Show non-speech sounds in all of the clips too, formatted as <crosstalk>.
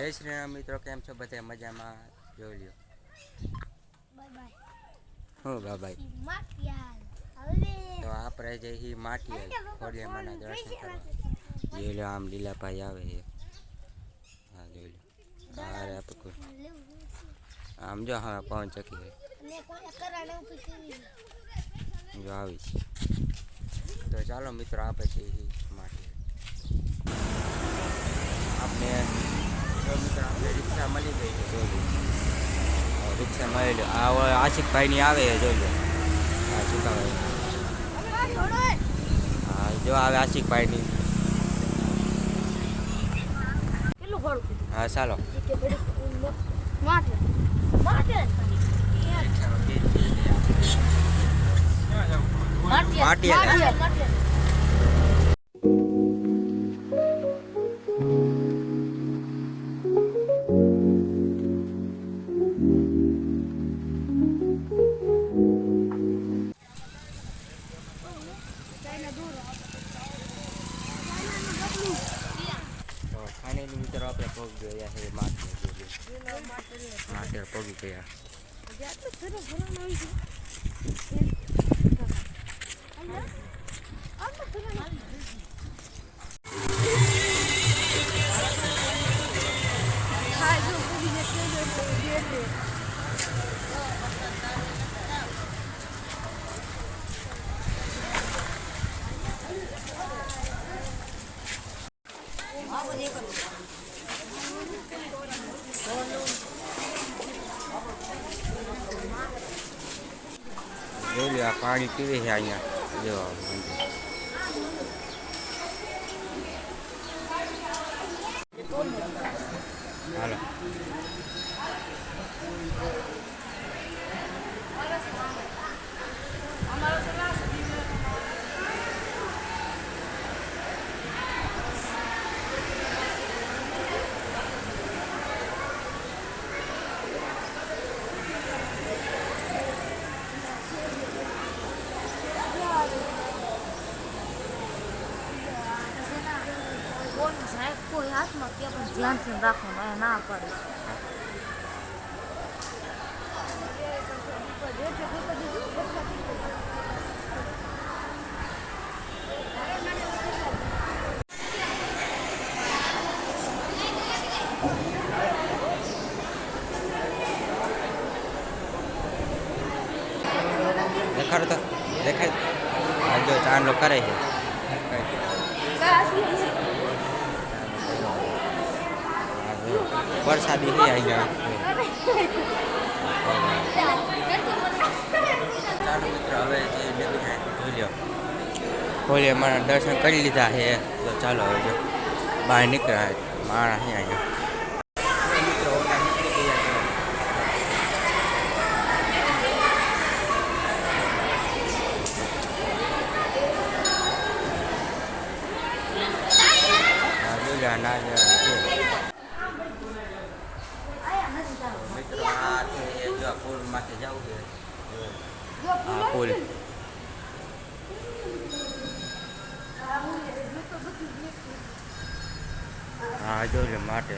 જય શ્રી રામ મિત્રો કેમ છો બધા મજામાં? જોઈ લ્યો. હું બાબાઈ તો આપણે જે હી માટી ખોડિયામાના દર્શન કરવા. જોઈ લો આમ લીલાભાઈ આવે છે. હા જોઈ લો હા રે આપણે આમ જો હા પવન ચકી જો આવી તો ચાલો મિત્રો આપણે જે હી માટી આપણે તો મિત્રો આપણે રિક્ષા મળી લો આ આશિકભાઈની આવે જોઈ લો હા હા જો આવે? આશિકભાઈની હા ચાલો ફાઇનલી મિત્રો આપણે પગ ગયા છે માથે માટી પગ ગયા જોઈ લો આ પાણી પીવે છે અહીંયા જો આ મંદિર. હાલો કોઈ હાથમાં કે પણ ધ્યાનથી રાખવાનું અહીંયા ના પડે દેખાડો તો. દેખાય. જો ચાંદલો કરે છે આ જો. વરસાદી છે અહીંયા. ચાલો મિત્રો હવે જે ખોલી દર્શન કરી લીધા છે તો ચાલો હવે જો બહાર નીકળ્યા. મારા અહીંયા. મિત્રો ઓલા નીકળી ગયા છે આ જોઈ લો આ નારિયેળ છે. મિત્રો આ છે જો આ પુલમાંથી જવું છે. આ પુલ હા જોઈ લો માટે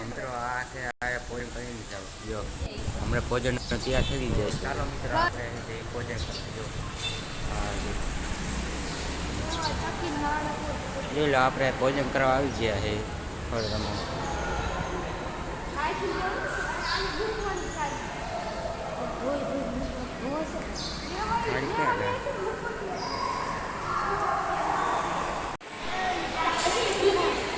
મિત્રો આ છે આ ભોજન કરી જો હમણાં ભોજન તૈયાર થઈ જાય ચાલો મિત્રો આપણે જે ભોજન કરી જો હા જો. જોઈ લો આપણે ભોજન કરવા આવી ગયા છે થોડે તમે ગાડી ક્યાં ગઈ?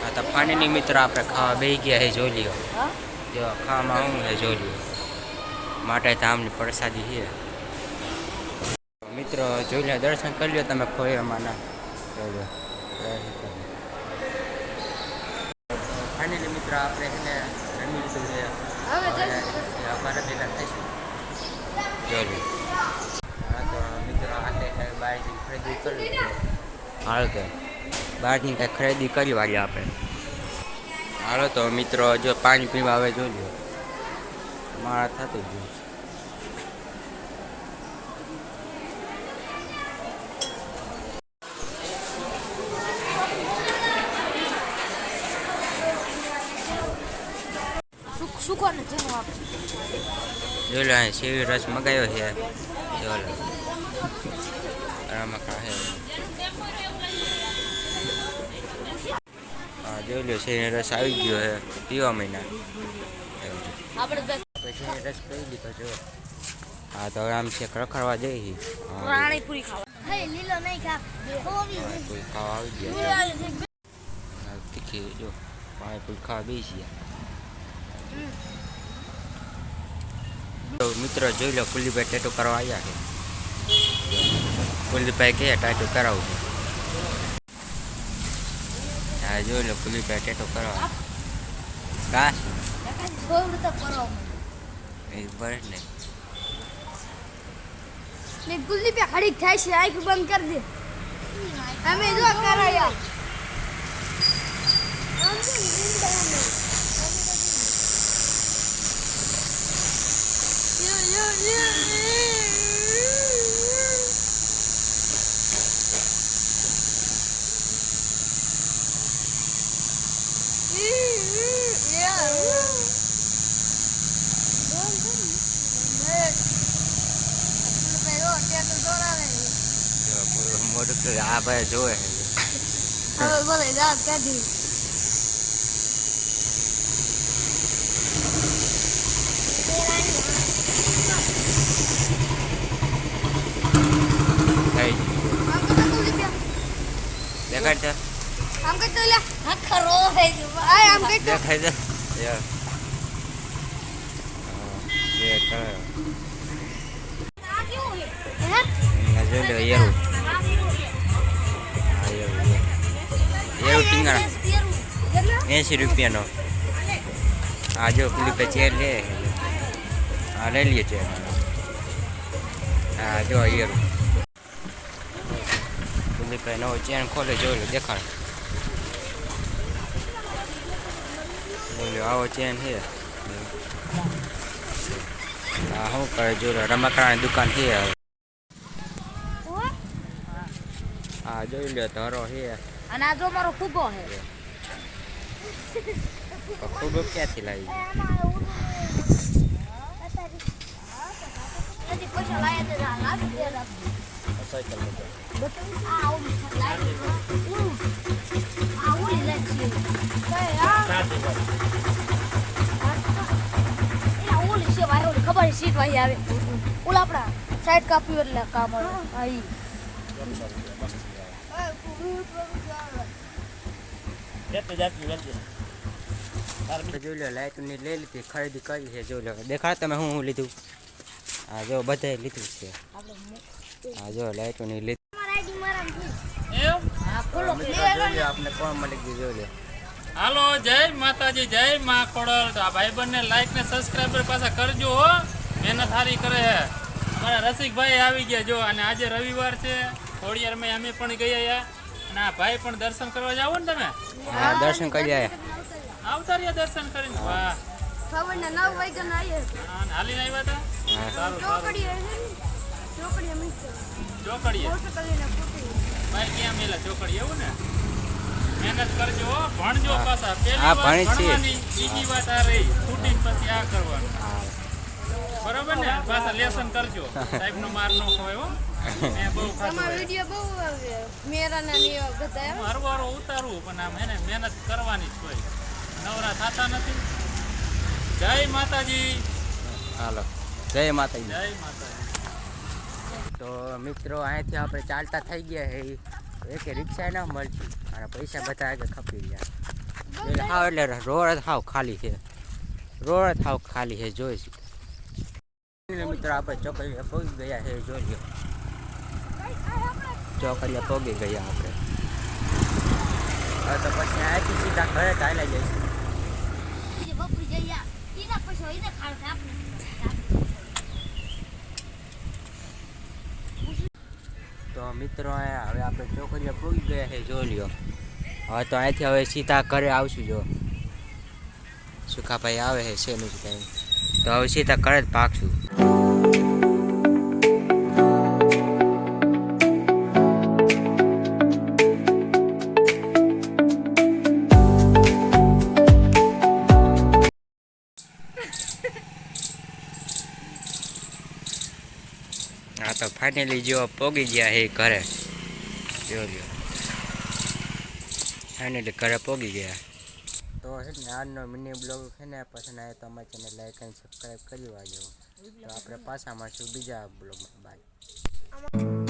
હા તો પાણીની મિત્ર આપણે ખાવા બેસી ગયા છે જોઈ લ્યો જો ખાવામાં આવું છે જોઈ લ્યો માટે ધામની પ્રસાદી છે. મિત્રો જોઈ લો દર્શન કરી લો તમે ખોયામાંના. જોઈ લો ફાઇનલી મિત્ર આપણે છે ને જમી લીધું છે. અમારે ભેગા થઈશું. જોઈ લો હા તો મિત્રો આજે કાંઈ બહાર ખરીદી કરવી છે. હાલ કે બહારની કાંઈ ખરીદી કરી વાળી આપણે. હાલો તો મિત્રો જો પાણી પીવા આવે જોઈ લો મારા થતું ગયું આપશે જોઈ અહીં રસ મગાવ્યો છે. જો લો. આરામાં હા જોઈ લો શેરડી રસ આવી ગયો છે. પીવા મહિના આપણે પછી રસ જો હા તો હવે આમ છે રખડવા જઈ પાણીપુરી ખાવા. હે લીલો નહીં ખા. કોઈ ખાવા આવી ગયા તીખી જો પાણીપુરી ખાવા બેસી ગયા મિત્રો જોઈ લો કુલીભાઈ ટેટો કરવા આવ્યા છે. કુલીભાઈ કહે ટાટો કરાવું છે? હા જોઈ લો કુલીભાઈ ટેટો કરવા કાશ તો કરો એ બસ ને. ગુલ્લી પે ખડી થાય છે આંખ બંધ કરી દે. અમે જો કરાયા. જો પૂરું મોઢું તો આ ભાઈ જોવે છે હવે બોલે રાત કાઢી થઈ આમ કરતો ગુલ્લી પે દેખાડ છે આમ કરતો લે હા ખરો હે આય આમ કરતો દેખાય છે યો. હા, એ કરે આ કેવું હે હે અહીંયા જોઈ લો એરું. એવું ટીંગાણા. એંસી રૂપિયાનો. આ જો પેલી પે ચેર લે હા લઈ લઈએ ચેર. હા જો એરું. પેલી પે નવો ચેન ખોલે, જોઈ લો જોઈ આવો ચેન છે. હા શું કરે જો રમકડાની દુકાન છે. હા જોઈ લો ધરો હે. અને આ જો મારો ફૂગો હે. ખૂબ ક્યાંથી લાવી આ આ આ ખબર સીટ વાહી આવે. ઓલા આપણા સાઈડ કાપ્યું એટલે કામ આવે. જોઈ લો લાઇટની લઈ લીધી ખરીદી કરી છે જોઈ લો. દેખાડ તમે હું હું લીધું? હા જો બધાએ લીધું છે. હા જો લાઇટોની લીધી. મારા આઈડી મારા એમ? હા ખોલો મિત્રો જોઈ લો આપણે કોણ મળી ગયું જોઈ લો. હાલો જય માતાજી જય મા કોડલ તો આ ભાઈબંધને લાઈક ને સબસ્ક્રાઈબર પાછા કરજો હો. મહેનત સારી કરે છે અમારા રસિકભાઈ આવી ગયા જો અને આજે રવિવાર છે. ખોડિયારમાં અમે પણ ગયા યા. અને આ ભાઈ પણ દર્શન કરવા જાવ ને તમે? હા દર્શન કરી આયા. આવતા રહ્યા દર્શન કરીને? વાહ. ખબર ને નવ વાગ્યા ના આવીએ હા, હાલીને આવ્યા હતા? સારું ચોકડી ચોકડી અમે ફોટો. ભાઈ ક્યાં મેલા ચોકડી? એવું ને? મહેનત કરજો હો, ભણજો પાછા. પેલી વાત. ભણવાની બીજી વાત આ રહી. છૂટીને પછી આ કરવાનું. બરોબર ને? પાછા લેસન કરજો. <laughs> સાહેબ નો માર નો ખવાય હો. તમારો હોય. વિડિયો બહુ આવે. મેરા બધા હરવારો ઉતારું પણ આમ એને મહેનત કરવાની જ હોય. નવરા થતા નથી. જય માતાજી. હાલો. જય માતાજી. જય માતાજી. તો મિત્રો અહીંથી આપણે ચાલતા થઈ ગયા છે એક રિક્ષા ના મળતી. અને પૈસા બધા આગળ ખપી ગયા. એટલે હાવ એટલે રોડ જ હાવ ખાલી છે. રોડ જ હાવ ખાલી છે જોઈશું મિત્રો આપણે ચોકડીએ પહોંચી ગયા છે જોઈ લો ચોકડીએ પહોંચી ગયા આપણે હવે તો પછી અહીંથી સીધા ઘરે ચાલ્યા જઈશું જે બપોર જઈયા ઈના પછી ઈને ખાવ આપણે તો મિત્રો અહીંયા હવે આપણે ચોકડીએ પહોંચી ગયા છે જોઈ લ્યો હવે તો અહીંથી હવે સીધા ઘરે આવશું જો સુખાભાઈ આવે છે શેનું જ કાંઈ તો હવે સીધા કરે જ પાકશું ફાઇનલી જો પોગી ગયા એ ઘરે. જો ફાઇનલી ઘરે પોગી ગયા. તો છે ને, આજનો મિની બ્લોગ છે ને પસંદ આવે તો અમારી ચેનલ લાઈક અને સબસ્ક્રાઈબ કરી વાજો તો આપણે પાછા મળશું બીજા બ્લોગમાં બાય